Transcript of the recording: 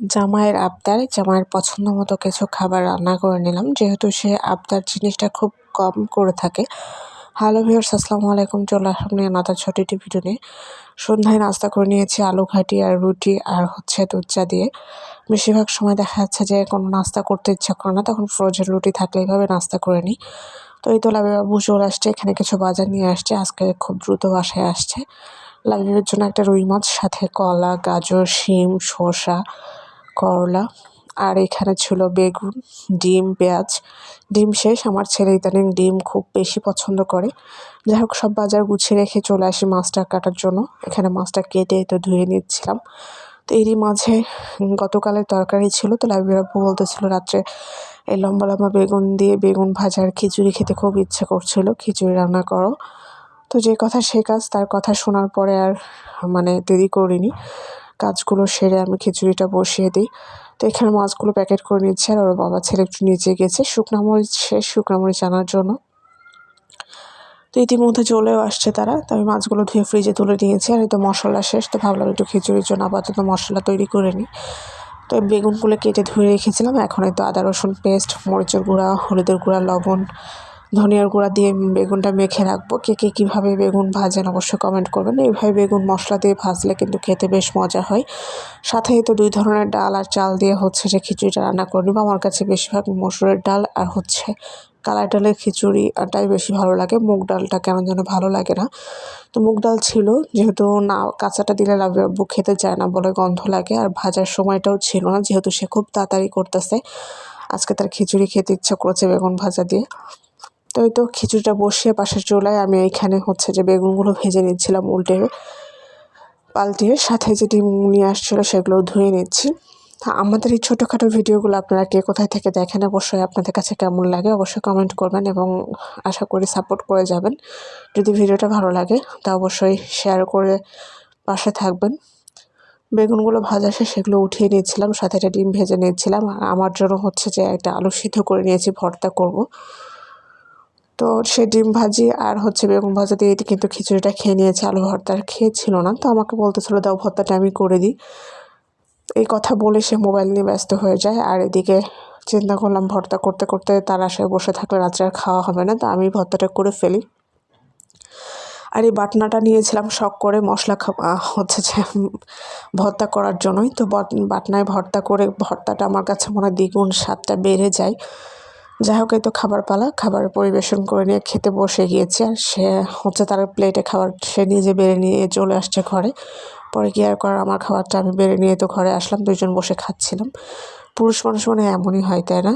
জামাইয়ের আবদার, জামাইয়ের পছন্দ মতো কিছু খাবার রান্না করে নিলাম। যেহেতু সে আবদার জিনিসটা খুব কম করে থাকে। হ্যালো ভিউর্স আসসালামু আলাইকুম। চলে আসলাম নিয়ে নাতার ছোট একটি ভিডিও নিয়ে। সন্ধ্যায় নাস্তা করে নিয়েছি আলু ঘাটি আর রুটি আর হচ্ছে দুধ চা দিয়ে। বেশিরভাগ সময় দেখা যাচ্ছে যে কোনো নাস্তা করতে ইচ্ছা করে না, তখন ফ্রোজেন রুটি থাকলে এইভাবে নাস্তা করে নিই। তো এই তো লাভি চলে আসছে, এখানে কিছু বাজার নিয়ে আসছে, আজকে খুব দ্রুত বাসায় আসছে। লাবিবের জন্য একটা রুই মাছ, সাথে কলা, গাজর, শিম শসা করলা, আর এখানে ছিল বেগুন, ডিম, পেঁয়াজ। ডিম শেষ, আমার ছেলে ইদানিং ডিম খুব বেশি পছন্দ করে। যাই হোক, সব বাজার গুছিয়ে রেখে চলে আসি মাছটা কাটার জন্য। এখানে মাছটা কেটে তো ধুয়ে নিচ্ছিলাম। তো এরই মাঝে গতকালের তরকারি ছিল, তো লাইব্রেরি বলতেছিল রাত্রে, এই লম্বা লম্বা বেগুন দিয়ে বেগুন ভাজার খিচুড়ি খেতে খুব ইচ্ছে করছিল, খিচুড়ি রান্না করো। তো যে কথা সে কাজ, তার কথা শোনার পরে আর মানে দেরি করিনি। কাজগুলো সেরে আমি খিচুড়িটা বসিয়ে দিই। তো এখানে মাছগুলো প্যাকেট করে নিচ্ছে আর ওর বাবা ছেলে একটু নিচে গেছে শুকনা মরিচ শেষ শুকনা মরিচ আনার জন্য। তো ইতিমধ্যে চলেও আসছে তারা। তো আমি মাছগুলো ধুয়ে ফ্রিজে তুলে নিয়েছি আর তো মশলা শেষ। তো ভাবলাম একটু খিচুড়ির জন্য আপাতত মশলা তৈরি করে নিই। তো বেগুনগুলো কেটে ধুয়ে রেখেছিলাম। এখন এই তো আদা রসুন পেস্ট মরিচের গুঁড়া, হলুদের গুঁড়া, লবণ ধনিয়ার গুঁড়া দিয়ে বেগুনটা মেখে রাখব। কে কে কীভাবে বেগুন ভাজেন অবশ্যই কমেন্ট করবেন। এইভাবে বেগুন মশলা দিয়ে ভাজলে কিন্তু খেতে বেশ মজা হয়। সাথে তো দুই ধরনের ডাল আর চাল দিয়ে হচ্ছে যে খিচুড়িটা রান্না করে নেব। আমার কাছে বেশিরভাগ মসুরের ডাল আর হচ্ছে কালাই ডালের খিচুড়িটাই বেশি ভালো লাগে। মুগ ডালটা কেন যেন ভালো লাগে না। তো মুগ ডাল ছিল, যেহেতু না, কাঁচাটা দিলে লাভবাবু খেতে চায় না বলে গন্ধ লাগে আর ভাজার সময়টাও ছিল না, যেহেতু সে খুব তাড়াতাড়ি করতেছে। আজকে তার খিচুড়ি খেতে ইচ্ছা করেছে বেগুন ভাজা দিয়ে। তো এই তো খিচুড়িটা বসিয়ে পাশের চুলায় আমি এইখানে হচ্ছে যে বেগুনগুলো ভেজে নিচ্ছিলাম উল্টে পাল্টিয়ে সাথে যে ডিম নিয়ে আসছিল সেগুলো ধুয়ে নিচ্ছি। আমাদের এই ছোটোখাটো ভিডিওগুলো আপনারা কে কোথায় থেকে দেখেন অবশ্যই আপনাদের কাছে কেমন লাগে অবশ্যই কমেন্ট করবেন এবং আশা করি সাপোর্ট করে যাবেন। যদি ভিডিওটা ভালো লাগে, তা অবশ্যই শেয়ার করে পাশে থাকবেন। বেগুনগুলো ভাজা শেষ, সেগুলো উঠিয়ে নিয়েছিলাম সাথে একটা ডিম ভেজে নিয়েছিলাম আমার জন্য হচ্ছে যে একটা আলু সিদ্ধ করে নিয়েছি, ভর্তা করব। তো সে ডিম ভাজি আর হচ্ছে বেগুন ভাজা দিয়ে এটি কিন্তু খিচুড়িটা খেয়ে নিয়েছে। আলু ভর্তা আর খেয়েছিল না। তো আমাকে বলতেছিল, দাও ভর্তাটা আমি করে দিই। এই কথা বলে সে মোবাইল নিয়ে ব্যস্ত হয়ে যায়। আর এদিকে চিন্তা করলাম, ভর্তা করতে করতে তার আশায় বসে থাকলে রাত্রে আর খাওয়া হবে না। তো আমি ভর্তাটা করে ফেলি। আর এই বাটনাটা নিয়েছিলাম শখ করে মশলা হচ্ছে যে ভর্তা করার জন্যই। তো বাটনায় ভর্তা করে ভর্তাটা আমার কাছে মনে হয় দ্বিগুণ স্বাদটা বেড়ে যায়। যাই হোক, এই তো খাবার পালা। খাবার পরিবেশন করে নিয়ে খেতে বসে গিয়েছে আর সে হচ্ছে তার প্লেটে খাবার সে নিজে বেড়ে নিয়ে চলে আসছে ঘরে। পরে কি আর করার, আমার খাবারটা আমি বেড়ে নিয়ে তো ঘরে আসলাম দুজন বসে খাচ্ছিলাম। পুরুষ মানুষ মানে এমনই হয়, তাই না?